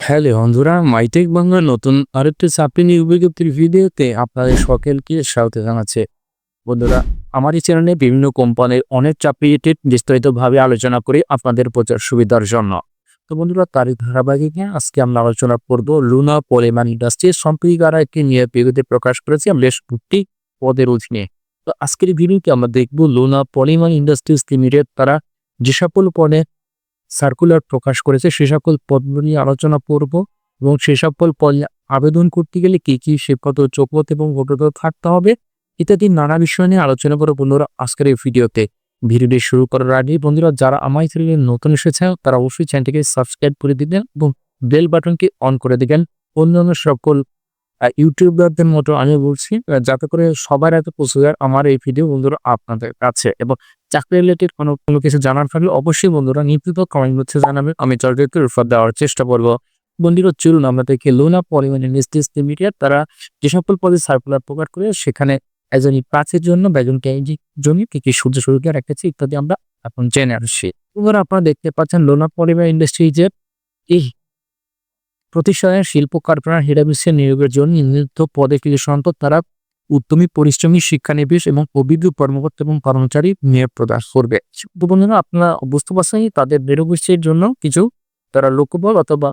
Hello বন্ধুরা, MyTech বাংলার নতুন আরেকটি চাকরি নিয়োগ বিজ্ঞপ্তির ভিডিওতে আপনাদের সকলকে স্বাগত জানাচ্ছে। বন্ধুরা, আমার এই চ্যানেলে বিভিন্ন কোম্পানির অনেক চাকরি রিলেটেড বিস্তারিতভাবে আলোচনা করি আপনাদের প্রচার সুবিধার জন্য। তো বন্ধুরা, তারই ধারাবাহিকে আজকে আমরা আলোচনা করব লুনা পলিমান ইন্ডাস্ট্রি সম্প্রতি দ্বারা একটি নিয়োগ বিজ্ঞপ্তি প্রকাশ করেছে বেশ দুটি পদের অধীনে। তো আজকের ভিডিওতে আমরা দেখব লুনা পলিমান ইন্ডাস্ট্রিজ লিমিটেড তারা যে সকল পদে সার্কুলার প্রকাশ করেছে। সে সকল পদগুলো নিয়ে আলোচনা করব এবং সে সকল পদ আবেদন করতে গেলে কি কি শিক্ষত যোগ্যত এবং ভোটত থাকতে হবে ইত্যাদি নানা বিষয় নিয়ে আলোচনা করে বন্ধুরা আজকের এই ভিডিওতে। ভিডিওটি শুরু করার আগে বন্ধুরা যারা আমার চ্যানেলে নতুন এসেছে তারা অবশ্যই চ্যানেলটিকে সাবস্ক্রাইব করে দিবেন এবং বেল বাটনটি অন করে দিবেন। অন্যান্য সকল ইউটিউবারদের মতো আমি বলছি যাতে করে সবার এত পৌঁছে যায় আমার এই ভিডিও বন্ধুরা আপনাদের কাছে। এবং চাকরি রিলেটেড কোনো কোনো কিছু জানার থাকলে অবশ্যই বন্ধুরা নিয়মিত কমেন্ট বক্সে জানাবেন আমি চাকরিকে রেফার দেওয়ার চেষ্টা করব। বন্ধুরা, চলুন দেখি লোনা পরিমাণ ইন্ডাস্ট্রিজ লিমিটেড তারা যে সকল পদে সার্কুলার প্রকাশ করে সেখানে একজন প্রাচীর জন্য বা একজন ক্যান্ডির জন্য কি কি সূর্য সুরক্ষা রেখেছে ইত্যাদি আমরা এখন জেনে আসছি। বন্ধুরা, আপনারা দেখতে পাচ্ছেন লোনা পরিবার ইন্ডাস্ট্রিজের এই প্রতিষ্ঠানের শিল্প কারখানার হিরাবিসের নিয়োগের জন্য নির্ধারিত পদে কিছু সংখ্যক তারা উদ্যমী পরিশ্রমী শিক্ষানবিশ এবং অভিজ্ঞ কর্মকর্তা এবং কর্মচারী নিয়োগ প্রদান করবে। বন্ধুরা, আপনারা বুঝতে পারছেন তাদের বেরোবিশের জন্য কিছু তারা লোকবল অথবা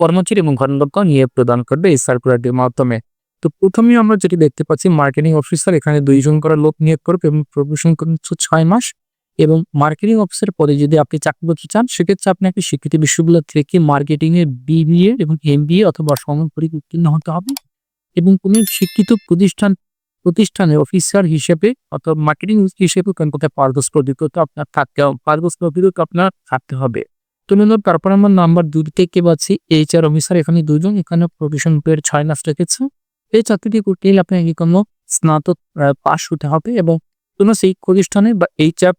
কর্মচারী এবং কর্মদক্ষ নিয়োগ প্রদান করবে এই সার্কুলারটির মাধ্যমে। তো প্রথমেই আমরা যেটি দেখতে পাচ্ছি মার্কেটিং অফিসার এখানে দুইজন করে লোক নিয়োগ করবে এবং প্রবেশন হচ্ছে ছয় মাস এবং মার্কেটিং অফিসার পদে যদি আপনি চাকরি করতে চান, সেক্ষেত্রে আপনাকে স্বীকৃতি বিশ্ববিদ্যালয় থেকে মার্কেটিং এর বিবিএ এবং এমবিএ অথবা সমান উত্তীর্ণ হতে হবে এবং কোনো শিক্ষিত প্রতিষ্ঠান প্রতিষ্ঠানের অফিসার হিসেবে অথবা মার্কেটিং হিসেবে কোন কোথায় পারদর্শী অভিজ্ঞতা আপনার থাকতে হবে, পারদর্শী অভিজ্ঞতা আপনার থাকতে হবে। তো নিল তারপর আমার নাম্বার দুই থেকে পাচ্ছি এইচআর অফিসার এখানে দুজন এখানে প্রফেশন পেয়ার ছয় মাস রেখেছে এই চাকরিটি করতে গেলে আপনাকে কোনো স্নাতক পাশ হতে হবে এবং কোনো সেই প্রতিষ্ঠানে বা এইচআর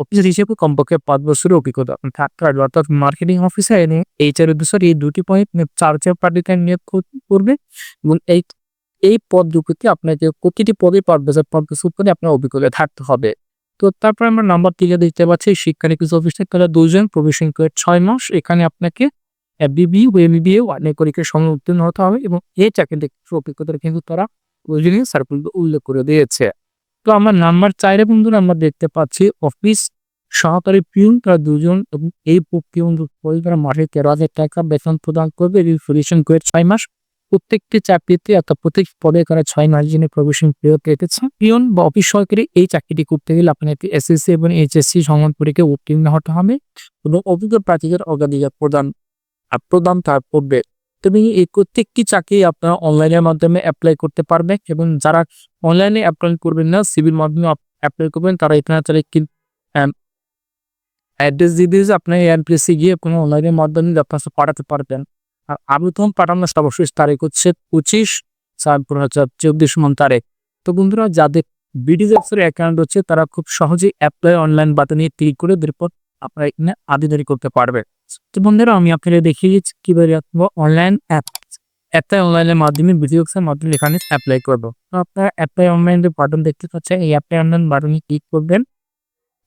অফিসার হিসেবে কমপক্ষে পাঁচ বছরের অভিজ্ঞতা থাকতে হবে। অর্থাৎ মার্কেটিং অফিসার এবং এইচআর অফিসার এই দুটি পয়েন্ট চার চার পার্টিতে নিয়োগ করবে এবং এই এই পদ দুটিতে আপনাকে প্রতিটি পদে পাঁচ বছর পাঁচ বছর করে আপনার অভিজ্ঞতা থাকতে হবে। তো তারপর আমরা নাম্বার তিনে দেখতে পাচ্ছি শিক্ষা শিক্ষানীতি অফিসার তারা দুজন প্রবেশন করে ছয় মাস। এখানে আপনাকে বিবি ও এমবিএ অনেক পরীক্ষার সঙ্গে উত্তীর্ণ হতে হবে এবং এই চাকরিতে অভিজ্ঞতা কিন্তু তারা প্রয়োজনীয় সার্কুল উল্লেখ করে দিয়েছে। তো আমার নাম্বার চাইরে বন্ধুরা আমরা দেখতে পাচ্ছি, অফিস সহকারী পিউন তারা দুজন এবং এই পিউন তারা মাসে তেরো হাজার টাকা বেতন প্রদান করবে। এবং করে ছয় মাস। প্রত্যেকটি চাকরিতে অর্থাৎ প্রত্যেক পদে তারা ছয় মাস জন্য প্রবেশন পিরিয়ড রেখেছে পিয়ন বা অফিস সহকারী এই চাকরিটি করতে গেলে আপনাকে এসএসসি এবং এইচএসসি সমান পরীক্ষায় উত্তীর্ণ হতে হবে এবং অভিজ্ঞ প্রার্থীদের অগ্রাধিকার প্রদান প্রদান তার করবে। তবে এই প্রত্যেকটি চাকরি আপনারা অনলাইনের মাধ্যমে অ্যাপ্লাই করতে পারবেন এবং যারা অনলাইনে অ্যাপ্লাই করবেন না সিভিল মাধ্যমে অ্যাপ্লাই করবেন, তারা এখানে তাহলে অ্যাড্রেস দিয়ে দিয়ে আপনার এয়ারপ্লেসে গিয়ে কোনো অনলাইনের মাধ্যমে দরখাস্ত পাঠাতে পারবেন। আর আবেদন পাঠানোর সর্বশেষ তারিখ হচ্ছে পঁচিশ দু হাজার চব্বিশ মন তারিখ। তো বন্ধুরা, যাদের বিডিজেক্সের অ্যাকাউন্ট হচ্ছে তারা খুব সহজেই অ্যাপ্লাই অনলাইন বাটনে ক্লিক করে এরপর আপনারা এখানে আবেদন করতে পারবে। তো বন্ধুরা, আমি আপনাদের দেখিয়ে দিচ্ছি কীভাবে অনলাইন অ্যাপ অ্যাপ্লাই অনলাইনের মাধ্যমে বিডিজেক্সের মাধ্যমে এখানে অ্যাপ্লাই করব। তো আপনারা অ্যাপ্লাই অনলাইন বাটন দেখতে পাচ্ছেন, এই অ্যাপ্লাই অনলাইন বাটনে ক্লিক করবেন।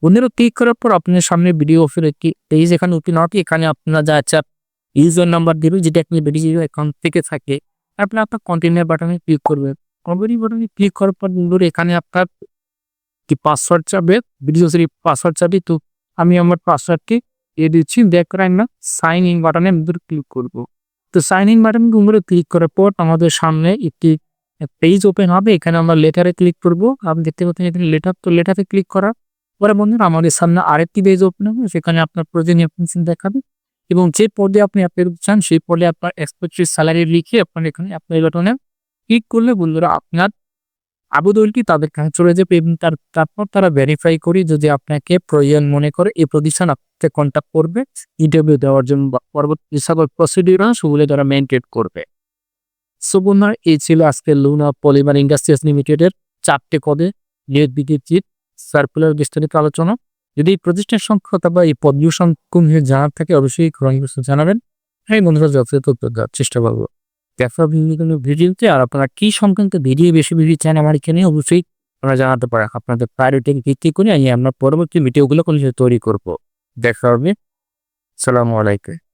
বন্ধুরা ক্লিক করার পর আপনার সামনে ভিডিও অফের একটি পেজ এখানে ওপেন হবে। এখানে আপনারা যা ইউজার নাম্বার দেবে, যেটা আপনি বিডিজিও অ্যাকাউন্ট থেকে থাকে। আপনি আপনার কন্টেনার বাটনে ক্লিক করবেন কন্টেনার বাটনে ক্লিক করার পর এখানে আপনার কি পাসওয়ার্ড চাবে? বিডিজিওসের পাসওয়ার্ড চাবে। তো আমি আমার পাসওয়ার্ডটি দিয়ে দিচ্ছি। দেখ করাই না সাইন ইন বাটনে আমি ক্লিক করব। তো সাইন ইন বাটন বন্ধুরা ক্লিক করার পর আমাদের সামনে একটি পেজ ওপেন হবে। এখানে আমরা লেটারে ক্লিক করব। আপনি দেখতে পাচ্ছেন এখানে লেটার তো লেটারে ক্লিক করার পরে বন্ধুরা, আমাদের সামনে আরেকটি পেজ ওপেন হবে। সেখানে আপনার প্রয়োজনীয় দেখাবে। এবং যে পদে আপনি অ্যাপ্লাই করতে চান, সেই পদে আপনার এক্সপেক্টেড স্যালারি লিখে আপনার এখানে অ্যাপ্লাই বাটনে ক্লিক করলে বন্ধুরা আপনার আবেদনটি তাদের কাছে চলে যাবে এবং তার, তারপর তারা ভেরিফাই করি যদি আপনাকে প্রয়োজন মনে করে এই প্রতিষ্ঠান আপনাকে কন্ট্যাক্ট করবে ইন্টারভিউ দেওয়ার জন্য পরবর্তী সকল প্রসিডিউর সেগুলো তারা মেনটেন করবে। সো বন্ধুরা, এই ছিল আজকে লুনা পলিমার ইন্ডাস্ট্রিজ লিমিটেডের চারটে পদে নিয়োগ বিজ্ঞপ্তির সার্কুলার বিস্তারিত আলোচনা। যদি এই প্রতিষ্ঠান সংখ্যা অথবা এই পদীয় সংখ্যা জানার থাকে, অবশ্যই বক্সে জানাবেন। হ্যাঁ বন্ধুরা, যথাযথ উত্তর দেওয়ার চেষ্টা করব। দেখা বিভিন্ন ভিডিওতে আর আপনারা কি সংক্রান্ত ভিডিও বেশি ভিডিও চান আমার এখানে, অবশ্যই আপনারা জানাতে পারেন। আপনাদের প্রায়োরিটি ভিত্তি করে আমি আপনার পরবর্তী ভিডিওগুলো কোনো তৈরি করব। দেখা হবে সালামু আলাইকুম।